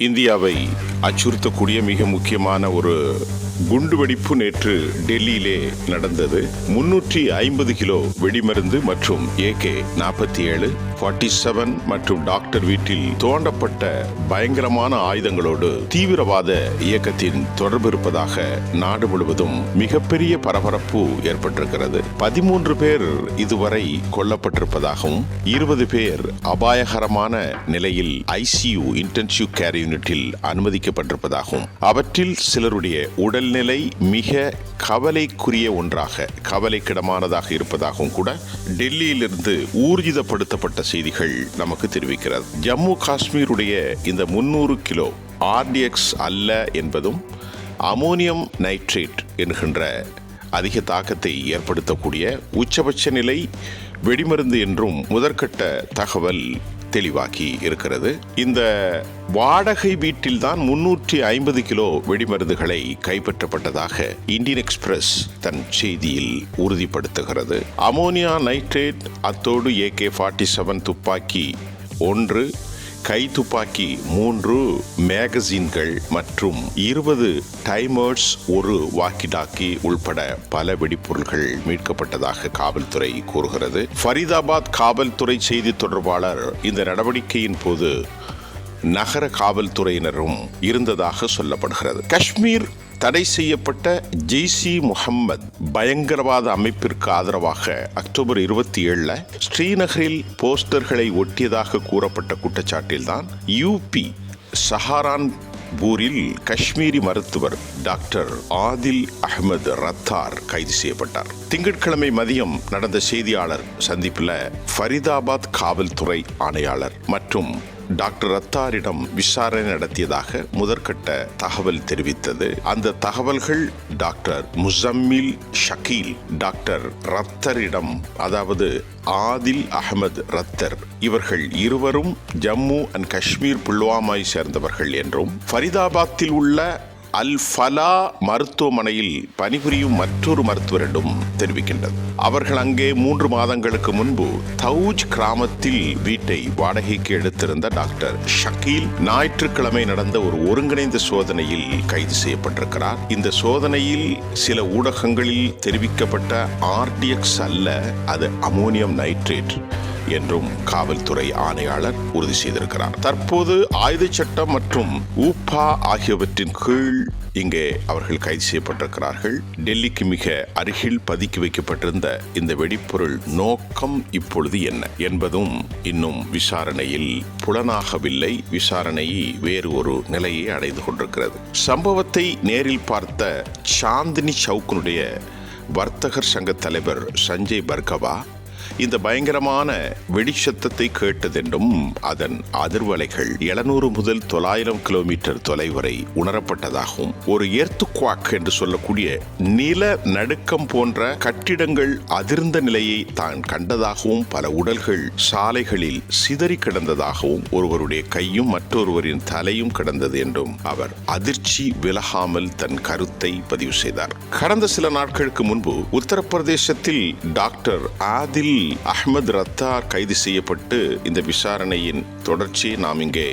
இந்தியாவை அச்சுறுத்தக்கூடிய மிக முக்கியமான ஒரு குண்டுவெடிப்பு நேற்று டெல்லியிலே நடந்தது. முன்னூற்றி ஐம்பது கிலோ வெடிமருந்து மற்றும் ஏகே நாற்பத்தி ஏழு ஃபார்ட்டி செவன் மற்றும் டாக்டர் வீட்டில் தோண்டப்பட்ட பயங்கரமான ஆயுதங்களோடு தீவிரவாத இயக்கத்தின் தொடர்பு இருப்பதாக நாடு முழுவதும் மிகப்பெரிய பரபரப்பு ஏற்பட்டிருக்கிறது. பதிமூன்று பேர் இதுவரை கொல்லப்பட்டிருப்பதாகவும் இருபது பேர் அபாயகரமான நிலையில் ஐசியு இன்டென்சிவ் கேர் யூனிட்டில் அனுமதிக்க அனுமதிக்கப்பட்டிருப்பதாகவும் அவற்றில் சிலருடைய உடல்நிலை மிக கவலைக்குரிய ஒன்றாக கவலைக்கிடமானதாக இருப்பதாகவும் கூட டெல்லியிலிருந்து ஊர்ஜிதப்படுத்தப்பட்ட செய்திகள் நமக்கு தெரிவிக்கிறது. ஜம்மு காஷ்மீருடைய இந்த முன்னூறு கிலோ ஆர்டிஎக்ஸ் அல்ல என்பதும் அமோனியம் நைட்ரேட் என்கின்ற அதிக தாக்கத்தை ஏற்படுத்தக்கூடிய உச்சபட்ச நிலை வெடிமருந்து என்றும் முதற்கட்ட தகவல் தெளிவாக்கி இருக்கிறது. இந்த வாடகை வீட்டில்தான் முன்னூற்றி ஐம்பது கிலோ வெடிமருந்துகளை கைப்பற்றப்பட்டதாக இந்தியன் எக்ஸ்பிரஸ் தன் செய்தியில் உறுதிப்படுத்துகிறது. அமோனியா நைட்ரேட் அத்தோடு ஏகே ஃபார்ட்டி செவன் துப்பாக்கி ஒன்று கை துப்பாக்கி மூன்று மேகசின்கள் மற்றும் இருபது டைமர்ஸ் ஒரு வாக்கி டாக்கி உள்பட பல வெடிப்பொருள்கள் மீட்கப்பட்டதாக காவல்துறை கூறுகிறது. ஃபரிதாபாத் காவல்துறை செய்தி தொடர்பாளர் இந்த நடவடிக்கையின் போது நகர காவல்துறையினரும் இருந்ததாக சொல்லப்படுகிறது. காஷ்மீர் தடை செய்யப்பட்ட ஜெய்சி முகம்மது பயங்கரவாத அமைப்பிற்கு ஆதரவாக அக்டோபர் இருபத்தி ஏழில் ஸ்ரீநகரில் போஸ்டர்களை ஒட்டியதாக கூறப்பட்ட குற்றச்சாட்டில்தான் யூபி சஹாரான் பூரில் காஷ்மீரி மருத்துவர் டாக்டர் ஆதில் அகமது ரத்தார் கைது செய்யப்பட்டார். திங்கட்கிழமை மதியம் நடந்த செய்தியாளர் சந்திப்பில் ஃபரிதாபாத் காவல்துறை ஆணையாளர் மற்றும் டாக்டர் ரத்தாரிடம் விசாரணை நடத்தியதாக முதற்கட்ட தகவல் தெரிவித்தது. அந்த தகவல்கள் டாக்டர் முசம்மில் ஷக்கீல் டாக்டர் ரத்தரிடம் அதாவது ஆதில் அகமது ரத்தர் இவர்கள் இருவரும் ஜம்மு அண்ட் காஷ்மீர் புல்வாமாவை சேர்ந்தவர்கள் என்றும் ஃபரிதாபாத்தில் உள்ள அல் ஃபலா மருத்துவமனையில் பணிபுரியும் மற்றொரு மருத்துவரிடம் தெரிவிக்கின்றது. அவர்கள் அங்கே மூன்று மாதங்களுக்கு முன்பு தௌஜ் கிராமத்தில் வீட்டை வாடகைக்கு எடுத்திருந்த டாக்டர் ஷக்கீல் ஞாயிற்றுக்கிழமை நடந்த ஒரு ஒருங்கிணைந்த சோதனையில் கைது செய்யப்பட்டிருக்கிறார். இந்த சோதனையில் சில ஊடகங்களில் தெரிவிக்கப்பட்ட ஆர்டிஎக்ஸ் அல்ல அது அமோனியம் நைட்ரேட். என்றும் காவல்துறை ஆணையாளர் உறுதி செய்திருக்கிறார். தற்போது ஆயுத சட்டம் மற்றும் ஊப்பா ஆகியவற்றின் கீழ் இங்கே அவர்கள் கைது செய்யப்பட்டிருக்கிறார்கள். டெல்லிக்கு மிக அருகில் பதுக்கி வைக்கப்பட்டிருந்த இந்த வெடிப்பொருள் நோக்கம் இப்பொழுது என்ன என்பதும் இன்னும் விசாரணையில் புலனாகவில்லை. விசாரணை வேறு ஒரு நிலையை அடைந்து கொண்டிருக்கிறது. சம்பவத்தை நேரில் பார்த்த சாந்தினி சவுக்கனுடைய வர்த்தகர் சங்க தலைவர் சஞ்சய் பர்கவா இந்த பயங்கரமான வெடிச்சத்தத்தை கேட்டதென்றும் அதன் அதிர்வலைகள் எழுநூறு முதல் தொள்ளாயிரம் கிலோமீட்டர் தொலைவரை உணரப்பட்டதாகவும் ஒரு எர்த்துக்வாக் என்று சொல்லக்கூடிய நில நடுக்கம் போன்ற கட்டிடங்கள் அதிர்ந்த நிலையை தான் கண்டதாகவும் பல உடல்கள் சாலைகளில் சிதறி கிடந்ததாகவும் ஒருவருடைய கையும் மற்றொருவரின் தலையும் கிடந்தது என்றும் அவர் அதிர்ச்சி விலகாமல் தன் கருத்தை பதிவு செய்தார். கடந்த சில நாட்களுக்கு முன்பு உத்தரப்பிரதேசத்தில் டாக்டர் ஆதில் அஹ்மத் ரத்தார் கைது செய்யப்பட்டு இந்த விசாரணையின் தொடர்ச்சியை நாம் இங்கே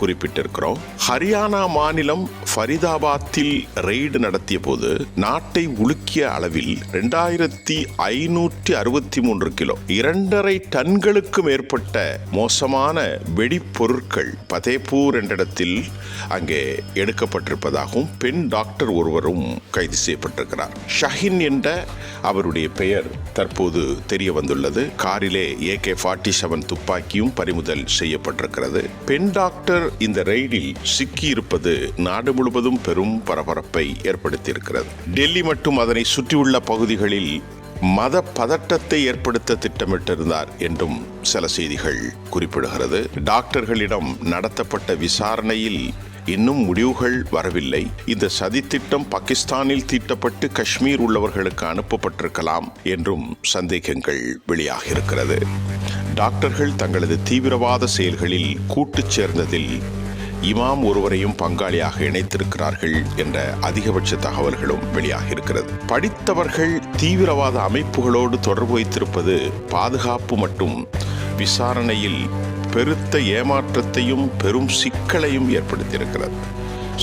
குறிப்பிட்டிருக்கிறோம். ஹரியானா மாநிலம் ஃபரிதாபாத்தில் ரெய்டு நடத்திய போது நாட்டை உலுக்கிய அளவில் ரெண்டாயிரத்தி ஐநூற்றி அறுபத்தி மூன்று கிலோ இரண்டரை டன்களுக்கு மேற்பட்ட மோசமான வெடிப்பொருட்கள் பதேபூர் என்ற இடத்தில் அங்கே எடுக்கப்பட்டிருப்பதாகவும் பெண் டாக்டர் ஒருவரும் கைது செய்யப்பட்டிருக்கிறார். ஷஹின் என்ற அவருடைய பெயர் தற்போது தெரிய வந்துள்ளது காரிலே கே ஃபார்ட்டி செவன் துப்பாக்கியும் பறிமுதல் செய்யப்பட்டிருக்கிறது. பெண் டாக்டர் இந்த ரெய்டில் சிக்கியிருப்பது நாடு முழுவதும் பெரும் பரபரப்பை ஏற்படுத்தியிருக்கிறது. டெல்லி மற்றும் அதனை சுற்றியுள்ள பகுதிகளில் மத பதட்டத்தை ஏற்படுத்த திட்டமிட்டிருந்தார் என்றும் சில செய்திகள் குறிப்பிடுகிறது. டாக்டர்களிடம் நடத்தப்பட்ட விசாரணையில் இன்னும் முடிவுகள் வரவில்லை. இந்த சதித்திட்டம் பாகிஸ்தானில் தீட்டப்பட்டு காஷ்மீர் உள்ளவர்களுக்கு அனுப்பப்பட்டிருக்கலாம் என்றும் சந்தேகங்கள் வெளியாகியிருக்கிறது. டாக்டர்கள் தங்களது தீவிரவாத செயல்களில் கூட்டுச் சேர்ந்ததில் இமாம் ஒருவரையும் பங்காளியாக இணைத்திருக்கிறார்கள் என்ற அதிகபட்ச தகவல்களும் வெளியாகியிருக்கிறது. படித்தவர்கள் தீவிரவாத அமைப்புகளோடு தொடர்பு வைத்திருப்பது பாதுகாப்பு மற்றும் விசாரணையில் பெருத்த ஏமாற்றத்தையும் பெரும் சிக்கலையும் ஏற்படுத்தியிருக்கிறது.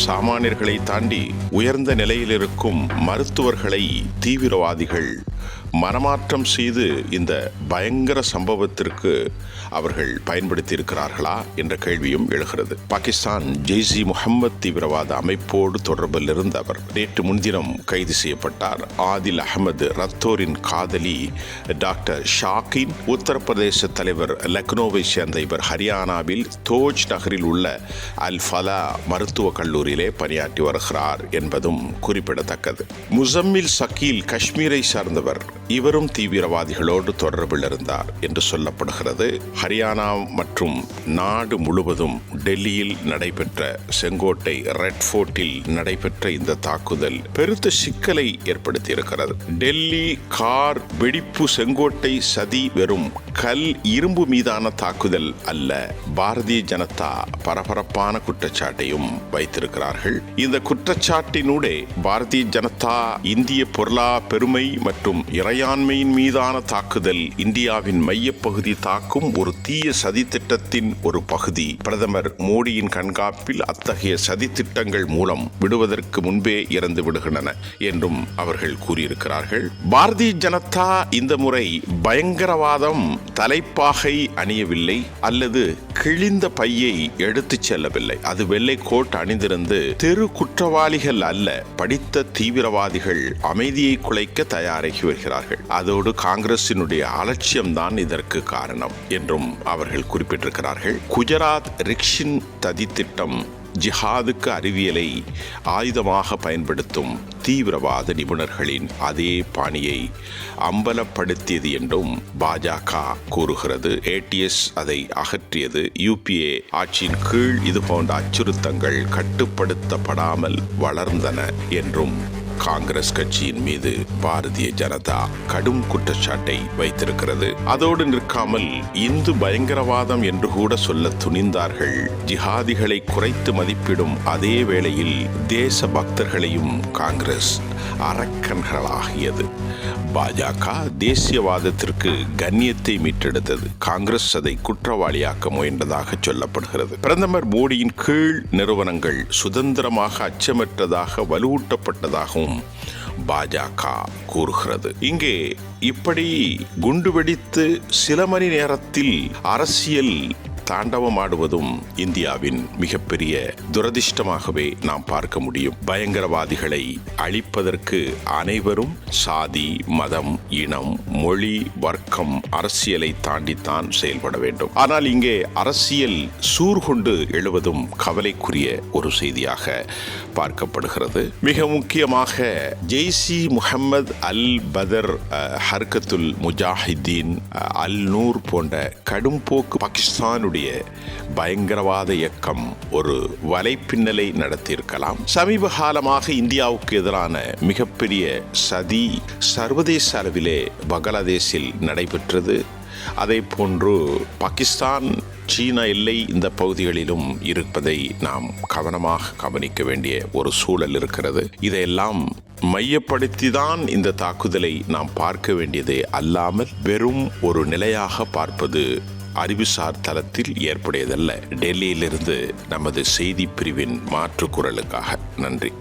சாமானியர்களை தாண்டி உயர்ந்த நிலையில் இருக்கும் மருத்துவர்களை தீவிரவாதிகள் மனமாற்றம் செய்து இந்த பயங்கர சம்பவத்திற்கு அவர்கள் பயன்படுத்தியிருக்கிறார்களா என்ற கேள்வியும் எழுகிறது. பாகிஸ்தான் ஜெய்சி முகமது தீவிரவாத அமைப்போடு தொடர்பில் இருந்த அவர் நேற்று முன்தினம் கைது செய்யப்பட்டார். ஆதில் அகமது ரத்தோரின் காதலி டாக்டர் ஷாக்கின் உத்தரப்பிரதேச தலைவர் லக்னோவை சேர்ந்த இவர் ஹரியானாவில் தோஜ் நகரில் உள்ள அல் ஃபலா மருத்துவக் கல்லூரியிலே பணியாற்றி வருகிறார் என்பதும் குறிப்பிடத்தக்கது. முசம்மில் சக்கீல் காஷ்மீரை சார்ந்தவர் இவரும் தீவிரவாதிகளோடு தொடர்பில் இருந்தார் என்று சொல்லப்படுகிறது. ஹரியானா மற்றும் நாடு முழுவதும் டெல்லியில் நடைபெற்ற செங்கோட்டை ரெட் ஃபோர்ட்டில் நடைபெற்ற இந்த தாக்குதல் பெருத்த சிக்கலை ஏற்படுத்தியிருக்கிறது. டெல்லி கார் வெடிப்பு செங்கோட்டை சதி வெறும் கல் இரும்பு மீதான தாக்குதல் அல்ல. பாரதிய ஜனதா பரபரப்பான குற்றச்சாட்டையும் வைத்திருக்கிறார்கள். இந்த குற்றச்சாட்டினூடே பாரதிய ஜனதா இந்திய பொருளா பெருமை மற்றும் இறையாண்மையின் மீதான தாக்குதல் இந்தியாவின் மையப்பகுதி தாக்கும் ஒரு தீய சதித்திட்டத்தின் ஒரு பகுதி. பிரதமர் மோடியின் கண்காப்பில் அத்தகைய சதித்திட்டங்கள் மூலம் விடுவதற்கு முன்பே இறந்து விடுகின்றன என்றும் அவர்கள் கூறியிருக்கிறார்கள். பாரதிய ஜனதா இந்த முறை பயங்கரவாதம் தலைப்பாகை அணியவில்லை அல்லது கிழிந்த பையை எடுத்துச் செல்லவில்லை. அது வெள்ளை கோட் அணிந்திருந்து தெரு குற்றவாளிகள் அல்ல படித்த தீவிரவாதிகள் அமைதியை குலைக்க தயாராகி வருகிறார்கள். அதோடு காங்கிரசினுடைய அலட்சியம்தான் இதற்கு காரணம் என்றும் அவர்கள் குறிப்பிட்டிருக்கிறார்கள். குஜராத் ரிக்ஷின் ததி திட்டம் ஜிஹாதுக்கு அறிவியலை ஆயுதமாக பயன்படுத்தும் தீவிரவாத நிபுணர்களின் அதே பாணியை அம்பலப்படுத்தியது என்றும் பாஜக கூறுகிறது. ஏடிஎஸ் அதை அகற்றியது. யூபிஏ ஆட்சியின் கீழ் இது போன்ற அச்சுறுத்தங்கள் கட்டுப்படுத்தப்படாமல் வளர்ந்தன என்றும் காங்கிரஸ் கட்சியின் மீது பாரதிய ஜனதா கடும் குற்றச்சாட்டை வைத்திருக்கிறது. அதோடு நிற்காமல் இந்து பயங்கரவாதம் என்று கூட சொல்ல துணிந்தார்கள். ஜிஹாதிகளை குறைத்து மதிப்பிடும் அதே வேளையில் தேச பக்தர்களையும் காங்கிரஸ் அரக்கன்களாகியது. பாஜக தேசியவாதத்திற்கு கண்ணியத்தை மீட்டெடுத்தது. காங்கிரஸ் அதை குற்றவாளியாக்க முயன்றதாக சொல்லப்படுகிறது. பிரதமர் மோடியின் கீழ் நிறுவனங்கள் சுதந்திரமாக அச்சமற்றதாக வலுவூட்டப்பட்டதாகவும் பாஜக கூறுகிறது. இங்கே இப்படி குண்டு வெடித்து சில மணி நேரத்தில் அரசியல் தாண்டவமாடுவதும் இந்தியாவின் மிகப்பெரிய துரதிர்ஷ்டமாகவே நாம் பார்க்க முடியும். பயங்கரவாதிகளை அழிப்பதற்கு அனைவரும் சாதி மதம் இனம் மொழி வர்க்கம் அரசியலை தாண்டித்தான் செயல்பட வேண்டும். ஆனால் இங்கே அரசியல் சூர்கொண்டு எழுவதும் கவலைக்குரிய ஒரு செய்தியாக பார்க்கப்படுகிறது. மிக முக்கியமாக ஜெய்சி முகமது அல் பதர் ஹர்கத்துல் முஜாஹிதீன் அல் நூர் போன்ற கடும்போக்கு பாகிஸ்தானுடைய பயங்கரவாத இயக்கம் ஒரு வலைப்பின்னலை நடத்தியிருக்கலாம். சமீப காலமாக இந்தியாவுக்கு எதிரான மிகப்பெரிய சதி சர்வதேச அளவிலே பங்களாதேஷில் நடைபெற்றது. அதே போன்று பாகிஸ்தான் சீன எல்லை இந்த பகுதிகளிலும் இருப்பதை நாம் கவனமாக கவனிக்க வேண்டிய ஒரு சூழல் இருக்கிறது. இதையெல்லாம் மையப்படுத்தி தான் இந்த தாக்குதலை நாம் பார்க்க வேண்டியதே அல்லாமல் வெறும் ஒரு நிலையாக பார்ப்பது அறிவுசார் தளத்தில் ஏற்புடையதல்ல. டெல்லியிலிருந்து நமது செய்தி பிரிவின் மாற்று குரலுக்காக நன்றி.